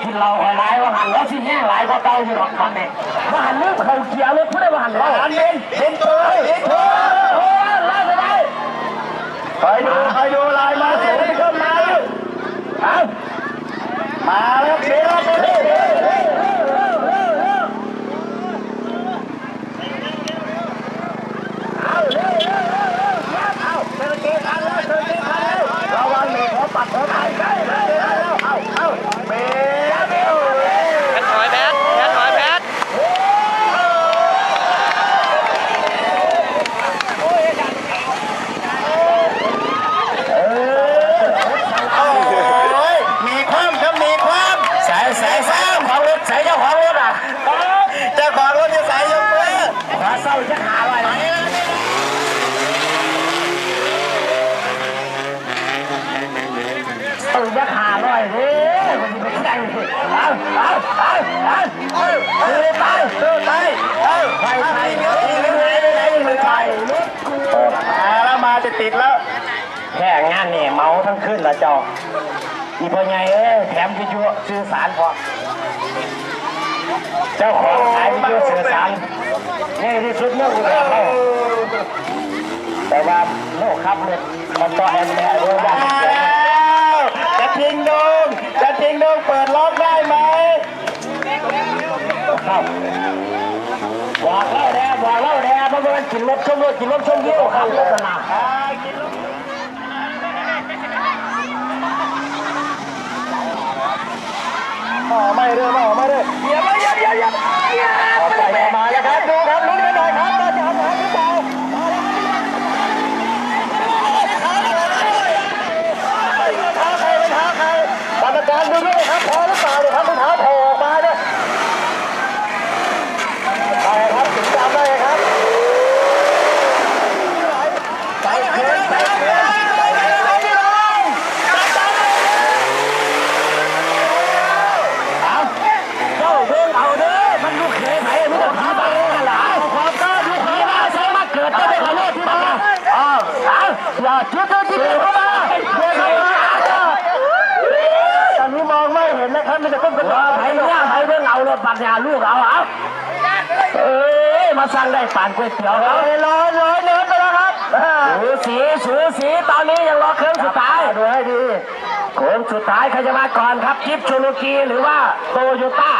กินเหล้าหลายว่าหันแล้วสิแห้งหลายก็เก่าอยู่หรอกมันเนี่ยว่าหันนึกเขาเกี่ยร์เลยพูดได้ว่าหันเหล้าอันเย็นเย็นตัวเย็นตัวโอ้ยไล่ไปได้คอยดูคอยดูลายมาสูงขึ้นมาเอามาแล้วเดี๋ยวเดี๋ยวเดี๋ยวเดี๋ยวระวังเบรกหัวปัดหัวไปใกล้แล้วเอาเอาเบรกเบรก แพทถอยแพทแพทถอยแพท โอ้ยมีความครับมีความ ใส่ใส่ใส่ของรถใส่เจ้าของรถอะ เจ้าของรถจะใส่ยกมือ ขอเศร้าจะหาไว้ ตื่นจะหาหน่อยเด้มันจะไปใกล้เอาเอาเอาเอาเอาเอาไปเออไปเออไปไปไปไปไหนไปไหนไปไหนรถกูมาแล้วมาจะติดแล้ว แค่งานนี่เมาทั้งคืนละจ้าอีพ่อใหญ่เอ้แถมวิทยุสื่อสารพอเจ้าของขายวิทยุสื่อสารนี่ที่สุดเรื่องอุตสาหกรรมแต่ว่าโลกครับรถมันต่อแอนแม่ด้วยว่า มาแล้วจะทิ้งดงจะทิ้งดงเปิดล็อกได้ไหม ครั บอกเล่าแน่บอกเล่าแน่เพราะมันกินรถชมรถกินรถชมวิวครับรถสนามอ่ากินลูกมาไม่เรื่อมาไม่เรื่อเดี๋ยวเดี๋ยวเดี๋ยวเดี๋ยวเอาไปเอามาแล้วครับดูครับลุ้นกันหน่อยครับว่าจะเอาหาหรือเปล่าท้าใครไม่ท้าใครกรรมการดูด้วยครับพอหรือเปล่าเนี่ยครับไม่ท้าโผล่ออกมาเนี่ยได้ครับถึงจำได้ครับไปเขินไปเขินไปเขินไปเขิน เอาเจ้าเบิ่งเอาเด้อมันลูกเขยไผมันจะผีบ้ากันหลายความกล้าลูกผีบ้าใส่มาเกิดจะได้ขอโทษที่มาอ้าวอ้าวอย่าจุดจุดที่เข้ามาเพื่อนเข้ามา ตอนนี้มองไม่เห็นนะครับมันจะต้องเป็น ว่าไผเนี่ยไผเบิ่งเอารถบัตร ยาลูกเอาเอาเอ้ยมาสั่งได้ปานก๋วยเตี๋ยวร้แล้อวยร้อยร้อยเนินไปแล้วครับสูสีสูสีตอนนี้ยังรอเครื่องสุดท้ายดูให้ดีโค้งสุดท้ายใครจะมาก่อนครับจิ๊บชูลูกีหรือว่าโตโยต้า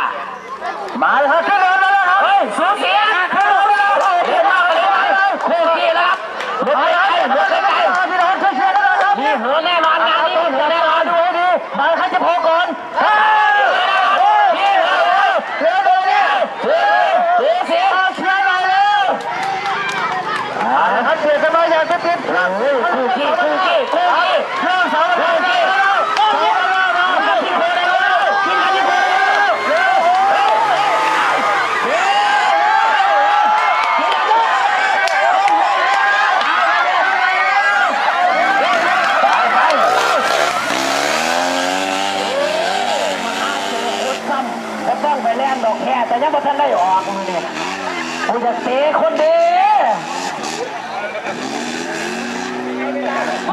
มาเลยครับขึ้นเนินมาแล้วครับเฮ้ยสูสีขึ้นมาเลยเร็วมากเลยโค้งกีแล้วครับรถไฟรถไฟพี่น้องช่วยเชียร์กันหน่อยครับมีเหือแน่นอนงานนี้มีเหือแน่นอนดูให้ดีมาใครจะโผล่ก่อนเฮ้ยมีเหือ เร็วเร็วเร็ว สูสี มาเชียร์หน่อยเร็วมาเลย ครับเชียร์กันหน่อยอย่าติดติดหลังคู่กี้คู่กี้คู่กี้เริ่มสองคู่นาทีกี้แล้วสองนาทีแล้วกินกันที่โคได้แล้วกินกันที่โคได้แล้วเร็วเร็วเร็วกินกันด้วยไปไปซ้ำก็ต้องไปแล่นดอกแค่แต่ยังไม่ทันได้ออกมือเนี่ยกูจะเตะคนเดี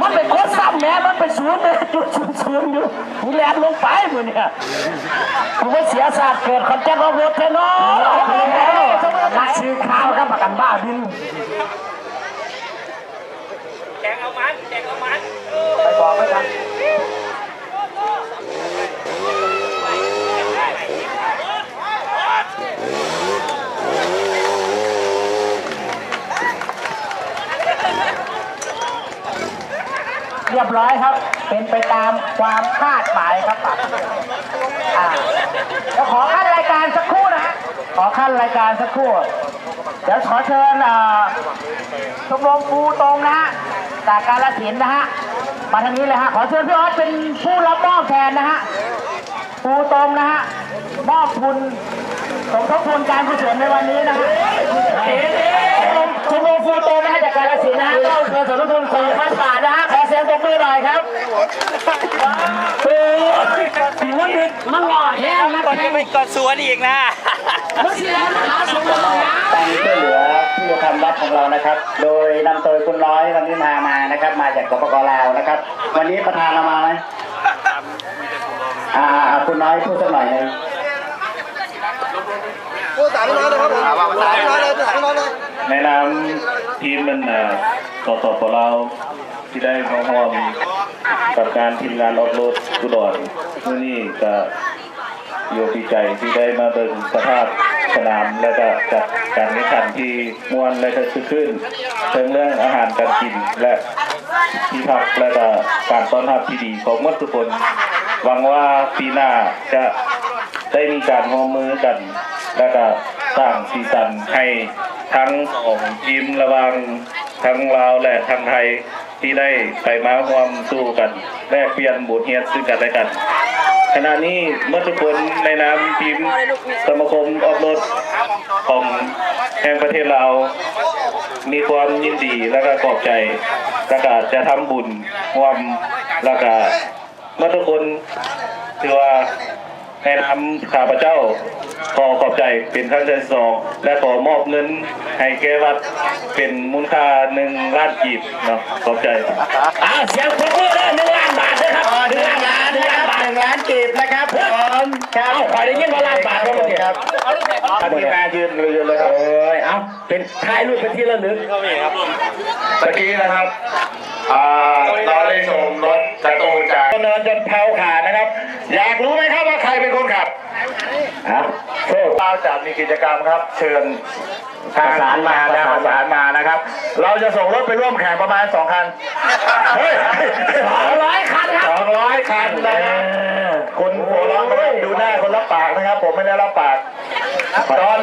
มันเป็นโคตรซ้ำแม่มันเป็นศูนย์เลยจุดศูนย์ศูนย์อยู่กูแลนลงไปมือเนี่ยกูว่าเสียศาสตร์เกิดคอนแจ้งรถเทนอนักซื้อข้าวกับประกันบ้าบินแจกเอามันแจกเอามันไปบอกไม่ทันเรียบร้อยครับ เป็นไปตามความคาดหมายครับอ่าเดี๋ยวขอขั้นรายการสักครู่นะฮะขอขั้นรายการสักครู่ เดี๋ยวขอเชิญอ่าชมรมปูตรงนะฮะจากการละสินธุ์นะฮะมาทางนี้เลยฮะขอเชิญพี่ออสเป็นผู้รับมอบแทนนะฮะปูตรงนะฮะมอบทุนสมทบทุนการกุศลในวันนี้นะฮะชมรมปูตรงนะฮะจากการละสินธุ์นะฮะก็เงินสมทบทุน บมือหน่อยครับโอ้ยมันดึกมันหล่อแห้งนะตอนนี้ไปกดสวนอีกนะมันเสียมหาสมบัตินะช่วยเหลือที่จะทำรับของเรานะครับ โดยนำโดยคุณร้อยวันนี้มามานะครับ มาจากกปกลาวนะครับ วันนี้ประธานเรามาไหมอ่าคุณน้อยพูดสักหน่อยนึงพูดสามน้อยเลยครับผมสามน้อยเลยสามน้อยเลยในนามทีมมันอ่าสสปเราว ที่ได้มาร่วมกับการทีมงานออฟโรดกุดรเมื่อนี้ก็โยกดีใจที่ได้มาเบิ่งสภาพสนามและก็จัดการแข่งขันที่มวนและก็คือขึ้นเรื่องเรื่องอาหารการกินและที่พักและก็การต้อนรับที่ดีของมดทุกคนหวังว่าปีหน้าจะได้มีการร่วมมือกัน และก็สร้างสีสันให้ทั้งสองทีมระว่างทั้งลาวและทั้งไทย ที่ได้ไปมาร่วมสู้กันแลกเปลี่ยนบทเรียนซึ่งกันและกัน ขณะนี้เมื่อทุกคนในนามทีมสมาคมออฟโรดของแห่งประเทศลาวมีความยินดีและก็ขอบใจและก็จะทำบุญร่วมและก็เมื่อทุกคนถือว่า ในนามข้าพเจ้า ขอขอบใจเป็นครั้งที่สองและขอมอบเงินให้แก่วัดเป็นมูลค่าหนึ่งล้านกีบเนาะขอบใจอ่าเสียงปรบมือเลยหนึ่งล้านบาทนะครับหนึ่งล้านบาทนะครับหนึ่งล้านกีบนะครับผมครับขอได้ยินว่าล้านบาทครับผมครับทีมงานยืนยืนเลยครับโอ้ยเอาเป็นท้ายรูปเป็นที่ระลึกตะกี้นะครับอ่าเราได้ชมรถการ์ตูนจากเนินจนแผ่วขาน อะโชคเราจะมีกิจกรรมครับ เชิญประสานมาแล้วประสานมานะครับ เราจะส่งรถไปร่วมแข่งประมาณสองคันเฮ้ยสองร้อยคันครับสองร้อยคันนะครับคนหัวเร้อนดูหน้าคนรับปากนะครับ ผมไม่ได้รับปากตอน